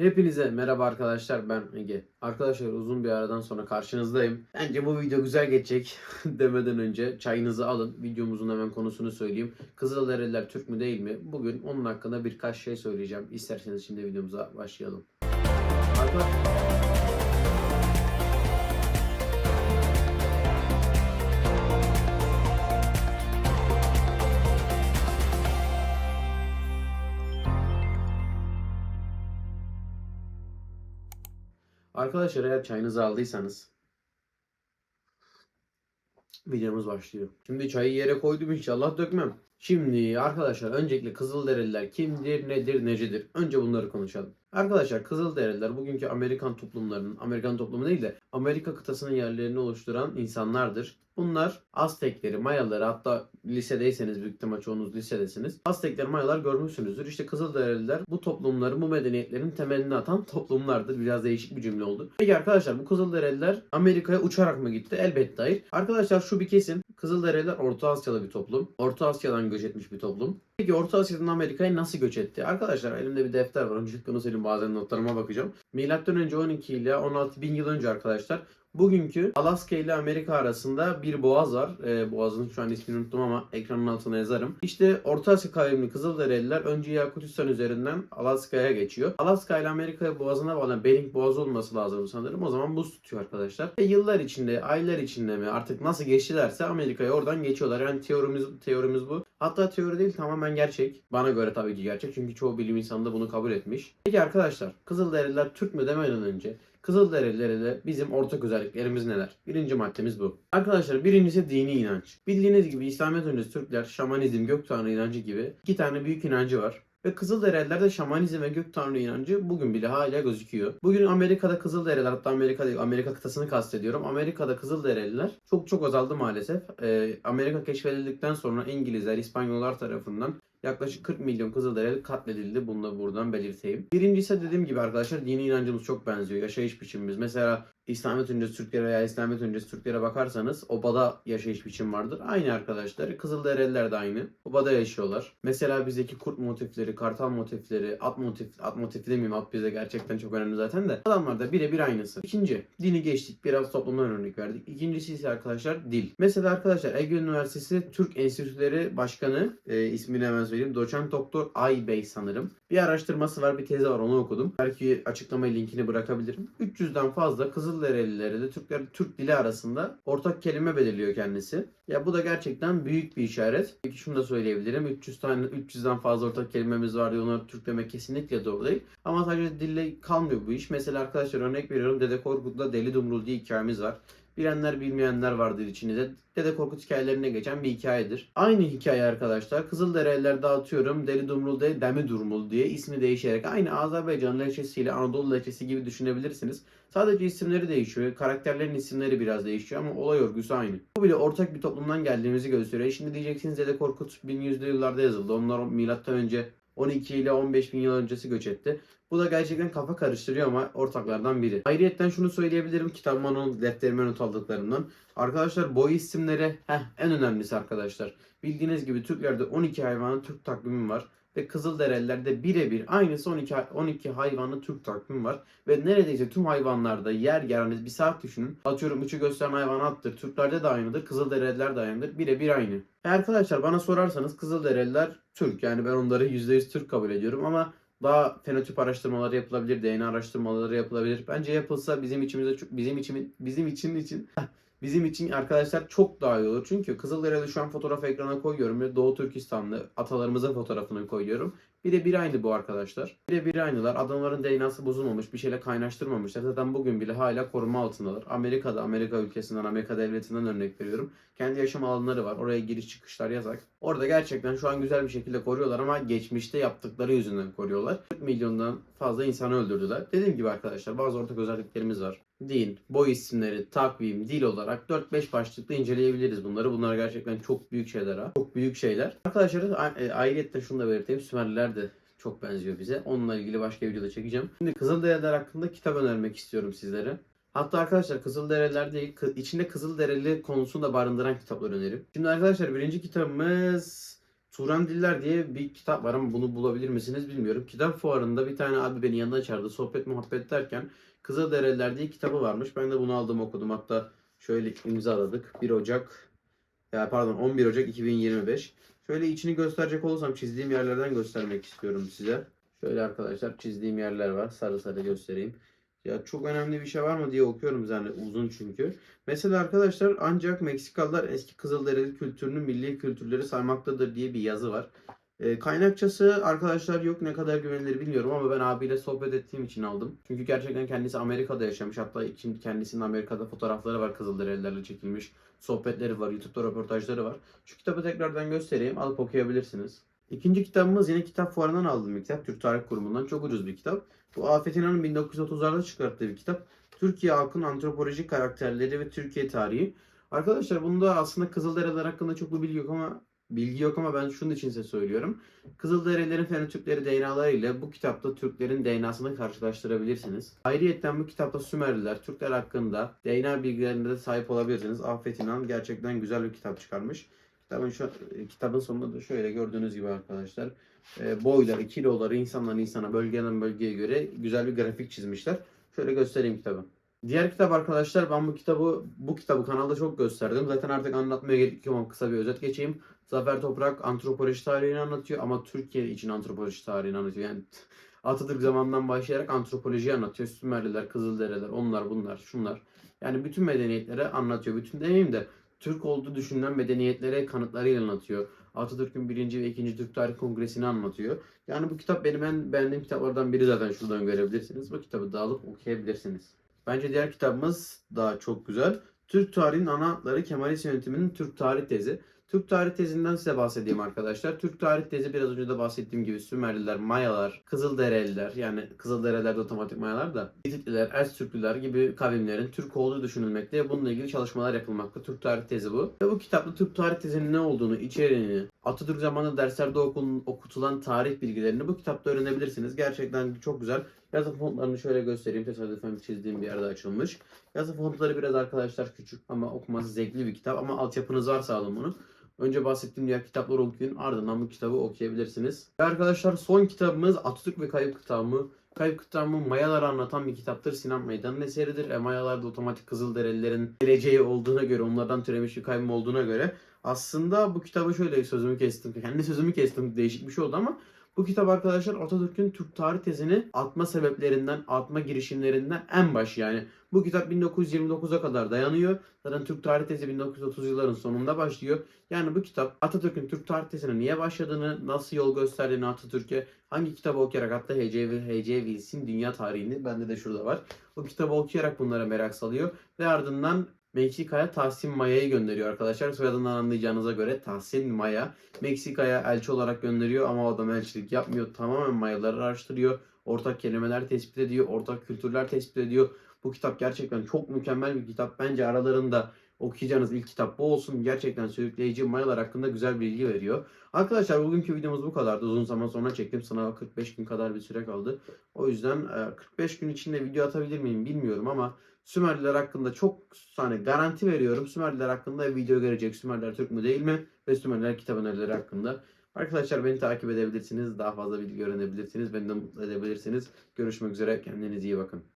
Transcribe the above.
Hepinize merhaba arkadaşlar ben Ege. Arkadaşlar uzun bir aradan sonra karşınızdayım. Bence bu video güzel geçecek demeden önce çayınızı alın. Videomuzun hemen konusunu söyleyeyim. Kızılderililer Türk mü değil mi? Bugün onun hakkında birkaç şey söyleyeceğim. İsterseniz şimdi videomuza başlayalım. Arkadaşlar Arkadaşlar eğer çayınızı aldıysanız videomuz başlıyor. Şimdi çayı yere koydum inşallah dökmem. Şimdi arkadaşlar öncelikle Kızılderililer kimdir, nedir, necedir? Önce bunları konuşalım. Arkadaşlar Kızılderililer bugünkü Amerikan toplumlarının, Amerikan toplumu değil de Amerika kıtasının yerlerini oluşturan insanlardır. Bunlar Aztekleri, Mayaları hatta lisedeyseniz büyük ihtimal çoğunuz lisedesiniz. Aztekler, Mayalar görmüşsünüzdür. İşte Kızılderililer bu toplumların, bu medeniyetlerin temelini atan toplumlardır. Biraz değişik bir cümle oldu. Peki arkadaşlar bu Kızılderililer Amerika'ya uçarak mı gitti? Elbette hayır. Arkadaşlar şu bir kesin. Kızılderililer Orta Asyalı bir toplum. Orta Asya'dan göç etmiş bir toplum. Peki Orta Asya'dan Amerika'ya nasıl göç etti? Arkadaşlar elimde bir defter var. Öncelikle onu söyleyeyim bazen notlarıma bakacağım. Milattan önce 12 ile 16 bin yıl önce arkadaşlar Bugünkü Alaska ile Amerika arasında bir boğaz var. Ee, boğazın şu an ismini unuttum ama ekranın altına yazarım. İşte Orta Asya kavimli Kızılderililer önce Yakutistan üzerinden Alaska'ya geçiyor. Alaska ile Amerika boğazına bağlanan Bering Boğazı olması lazım sanırım. O zaman buz tutuyor arkadaşlar. Ve yıllar içinde, aylar içinde mi artık nasıl geçtilerse Amerika'ya oradan geçiyorlar. Yani teorimiz, teorimiz bu. Hatta teori değil tamamen gerçek. Bana göre tabii ki gerçek. Çünkü çoğu bilim insanı da bunu kabul etmiş. Peki arkadaşlar Kızılderililer Türk mü demeden önce Kızılderililere bizim ortak özelliklerimiz neler? Birinci maddemiz bu. Arkadaşlar birincisi dini inanç. Bildiğiniz gibi İslamiyet öncesi Türkler şamanizm, gök tanrı inancı gibi iki tane büyük inancı var. Ve Kızılderililerde şamanizm ve gök tanrı inancı bugün bile hala gözüküyor. Bugün Amerika'da Kızılderililer hatta Amerika değil Amerika kıtasını kastediyorum. Amerika'da Kızılderililer çok çok azaldı maalesef. Ee, Amerika keşfedildikten sonra İngilizler, İspanyollar tarafından yaklaşık 40 milyon Kızılderili katledildi. Bunu da buradan belirteyim. Birincisi dediğim gibi arkadaşlar dini inancımız çok benziyor. Yaşayış biçimimiz. Mesela İslamiyet öncesi Türklere veya İslamiyet öncesi Türklere bakarsanız obada yaşayış biçim vardır. Aynı arkadaşlar. Kızılderililer de aynı. Obada yaşıyorlar. Mesela bizdeki kurt motifleri, kartal motifleri, at motif, at motifi demeyeyim at bize gerçekten çok önemli zaten de. Adamlar da birebir aynısı. İkinci, dini geçtik. Biraz toplumdan örnek verdik. İkincisi ise arkadaşlar dil. Mesela arkadaşlar Ege Üniversitesi Türk Enstitüleri Başkanı e, ismini hemen söyleyeyim. Doçent Doktor Aybey sanırım. Bir araştırması var, bir tezi var onu okudum. Belki açıklama linkini bırakabilirim. 300'den fazla Kızılderilileri de Türkler Türk dili arasında ortak kelime belirliyor kendisi. Ya bu da gerçekten büyük bir işaret. Peki şunu da söyleyebilirim. 300 tane 300'den fazla ortak kelimemiz var diye onları Türk demek kesinlikle doğru değil. Ama sadece dille kalmıyor bu iş. Mesela arkadaşlar örnek veriyorum. Dede Korkut'la Deli Dumrul diye hikayemiz var. Bilenler bilmeyenler vardır içinizde. Dede Korkut hikayelerine geçen bir hikayedir. Aynı hikaye arkadaşlar. Kızılderililer dağıtıyorum. Deli Dumrul değil Demi Durmul diye ismi değişerek aynı Azerbaycan lehçesiyle Anadolu lehçesi gibi düşünebilirsiniz. Sadece isimleri değişiyor. Karakterlerin isimleri biraz değişiyor ama olay örgüsü aynı. Bu bile ortak bir toplumdan geldiğimizi gösteriyor. Şimdi diyeceksiniz Dede Korkut 1100'lü yıllarda yazıldı. Onlar milattan önce 12 ile 15 bin yıl öncesi göç etti. Bu da gerçekten kafa karıştırıyor ama ortaklardan biri. Ayrıyetten şunu söyleyebilirim kitabıma not, defterime not aldıklarımdan. Arkadaşlar boy isimleri heh, en önemlisi arkadaşlar. Bildiğiniz gibi Türklerde 12 hayvanın Türk takvimi var. Ve Kızılderililerde birebir aynısı 12, 12 hayvanlı Türk takvimi var. Ve neredeyse tüm hayvanlarda yer yer hani bir saat düşünün. Atıyorum üçü gösteren hayvan attır. Türklerde de aynıdır. Kızılderililer de aynıdır. Birebir aynı. E arkadaşlar bana sorarsanız Kızılderililer Türk. Yani ben onları %100 Türk kabul ediyorum ama daha fenotip araştırmaları yapılabilir, DNA araştırmaları yapılabilir. Bence yapılsa bizim içimize bizim için bizim için için bizim için arkadaşlar çok daha iyi olur. Çünkü Kızılderili şu an fotoğraf ekrana koyuyorum ve Doğu Türkistanlı atalarımızın fotoğrafını koyuyorum. Bir de bir aynı bu arkadaşlar. Bir de bir aynılar. Adamların DNA'sı bozulmamış. Bir şeyle kaynaştırmamışlar. Zaten bugün bile hala koruma altındalar. Amerika'da, Amerika ülkesinden, Amerika devletinden örnek veriyorum. Kendi yaşam alanları var. Oraya giriş çıkışlar yasak. Orada gerçekten şu an güzel bir şekilde koruyorlar ama geçmişte yaptıkları yüzünden koruyorlar. 40 milyondan fazla insanı öldürdüler. Dediğim gibi arkadaşlar bazı ortak özelliklerimiz var. Din, boy isimleri, takvim, dil olarak 4-5 başlıklı inceleyebiliriz bunları. Bunlar gerçekten çok büyük şeyler ha. Çok büyük şeyler. Arkadaşlar e, ayrıca şunu da belirteyim. Sümerliler de çok benziyor bize. Onunla ilgili başka bir videoda çekeceğim. Şimdi Kızılderililer hakkında kitap önermek istiyorum sizlere. Hatta arkadaşlar Kızılderililer değil, içinde Kızılderili konusunu da barındıran kitaplar önerim. Şimdi arkadaşlar birinci kitabımız Turan Diller diye bir kitap var ama bunu bulabilir misiniz bilmiyorum. Kitap fuarında bir tane abi beni yanına çağırdı. Sohbet muhabbet derken Kızılderililer diye kitabı varmış. Ben de bunu aldım okudum. Hatta şöyle imzaladık. 1 Ocak ya pardon 11 Ocak 2025. Şöyle içini gösterecek olursam çizdiğim yerlerden göstermek istiyorum size. Şöyle arkadaşlar çizdiğim yerler var. Sarı sarı göstereyim. Ya çok önemli bir şey var mı diye okuyorum zaten uzun çünkü. Mesela arkadaşlar ancak Meksikalılar eski Kızılderili kültürünü milli kültürleri saymaktadır diye bir yazı var. E, kaynakçası arkadaşlar yok ne kadar güvenilir bilmiyorum ama ben abiyle sohbet ettiğim için aldım. Çünkü gerçekten kendisi Amerika'da yaşamış. Hatta kendisinin Amerika'da fotoğrafları var Kızılderililerle çekilmiş. Sohbetleri var, YouTube'da röportajları var. Şu kitabı tekrardan göstereyim. Alıp okuyabilirsiniz. İkinci kitabımız yine kitap fuarından aldığım bir kitap. Türk Tarih Kurumu'ndan çok ucuz bir kitap. Bu Afet İnan'ın 1930'larda çıkarttığı bir kitap. Türkiye halkın antropolojik karakterleri ve Türkiye tarihi. Arkadaşlar bunda aslında Kızılderililer hakkında çok bir bilgi yok ama bilgi yok ama ben şunun için size söylüyorum. Kızılderililerin fenotipleri DNA'ları ile bu kitapta Türklerin DNA'sını karşılaştırabilirsiniz. Ayrıyeten bu kitapta Sümerliler, Türkler hakkında DNA bilgilerine de sahip olabilirsiniz. Afet İnan gerçekten güzel bir kitap çıkarmış. Kitabın, şu, kitabın sonunda da şöyle gördüğünüz gibi arkadaşlar e, boyları, kiloları insandan insana, bölgeden bölgeye göre güzel bir grafik çizmişler. Şöyle göstereyim kitabı. Diğer kitap arkadaşlar ben bu kitabı bu kitabı kanalda çok gösterdim. Zaten artık anlatmaya gerek yok kısa bir özet geçeyim. Zafer Toprak antropoloji tarihini anlatıyor ama Türkiye için antropoloji tarihini anlatıyor. Yani Atatürk zamanından başlayarak antropolojiyi anlatıyor. Sümerliler, Kızılderililer, onlar bunlar, şunlar. Yani bütün medeniyetlere anlatıyor. Bütün demeyeyim de Türk olduğu düşünülen medeniyetlere kanıtlarıyla anlatıyor. Atatürk'ün birinci ve ikinci Türk Tarih Kongresi'ni anlatıyor. Yani bu kitap benim en beğendiğim kitaplardan biri zaten şuradan görebilirsiniz. Bu kitabı da alıp okuyabilirsiniz. Bence diğer kitabımız daha çok güzel. Türk tarihinin ana hatları Kemalist yönetiminin Türk tarih tezi. Türk tarih tezinden size bahsedeyim arkadaşlar. Türk tarih tezi biraz önce de bahsettiğim gibi Sümerliler, Mayalar, Kızılderililer yani Kızılderililer de otomatik Mayalar da Hititliler, Erstürklüler gibi kavimlerin Türk olduğu düşünülmekte. Bununla ilgili çalışmalar yapılmakta. Türk tarih tezi bu. Ve bu kitapta Türk tarih tezinin ne olduğunu, içeriğini, Atatürk zamanında derslerde okun, okutulan tarih bilgilerini bu kitapta öğrenebilirsiniz. Gerçekten çok güzel. Yazı fontlarını şöyle göstereyim. Tesadüfen çizdiğim bir yerde açılmış. Yazı fontları biraz arkadaşlar küçük ama okuması zevkli bir kitap. Ama altyapınız varsa alın bunu. Önce bahsettiğim diğer kitapları okuyun. Ardından bu kitabı okuyabilirsiniz. Ve arkadaşlar son kitabımız Atatürk ve Kayıp Kıtamı. Kayıp Kıtamı Mayaları anlatan bir kitaptır. Sinan Meydan'ın eseridir. E, Mayalar da otomatik Kızılderililerin geleceği olduğuna göre, onlardan türemiş bir kaybım olduğuna göre aslında bu kitabı şöyle sözümü kestim. Kendi sözümü kestim. Değişik bir şey oldu ama bu kitap arkadaşlar Atatürk'ün Türk tarih tezini atma sebeplerinden, atma girişimlerinden en baş yani. Bu kitap 1929'a kadar dayanıyor. Zaten Türk tarih tezi 1930 yılların sonunda başlıyor. Yani bu kitap Atatürk'ün Türk tarih tezine niye başladığını, nasıl yol gösterdiğini Atatürk'e, hangi kitabı okuyarak hatta H.C. H.C. Wills'in dünya tarihini bende de şurada var. Bu kitabı okuyarak bunlara merak salıyor ve ardından Meksika'ya Tahsin Maya'yı gönderiyor arkadaşlar. Soyadından anlayacağınıza göre Tahsin Maya Meksika'ya elçi olarak gönderiyor ama o adam elçilik yapmıyor. Tamamen Mayaları araştırıyor. Ortak kelimeler tespit ediyor. Ortak kültürler tespit ediyor. Bu kitap gerçekten çok mükemmel bir kitap. Bence aralarında okuyacağınız ilk kitap bu olsun. Gerçekten sürükleyici Mayalar hakkında güzel bilgi veriyor. Arkadaşlar bugünkü videomuz bu kadardı. Uzun zaman sonra çektim. Sınava 45 gün kadar bir süre kaldı. O yüzden e, 45 gün içinde video atabilir miyim bilmiyorum ama Sümerliler hakkında çok hani garanti veriyorum. Sümerliler hakkında video gelecek. Sümerliler Türk mü değil mi? Ve Sümerliler kitap önerileri hakkında. Arkadaşlar beni takip edebilirsiniz. Daha fazla bilgi öğrenebilirsiniz. Beni de mutlu edebilirsiniz. Görüşmek üzere. Kendinize iyi bakın.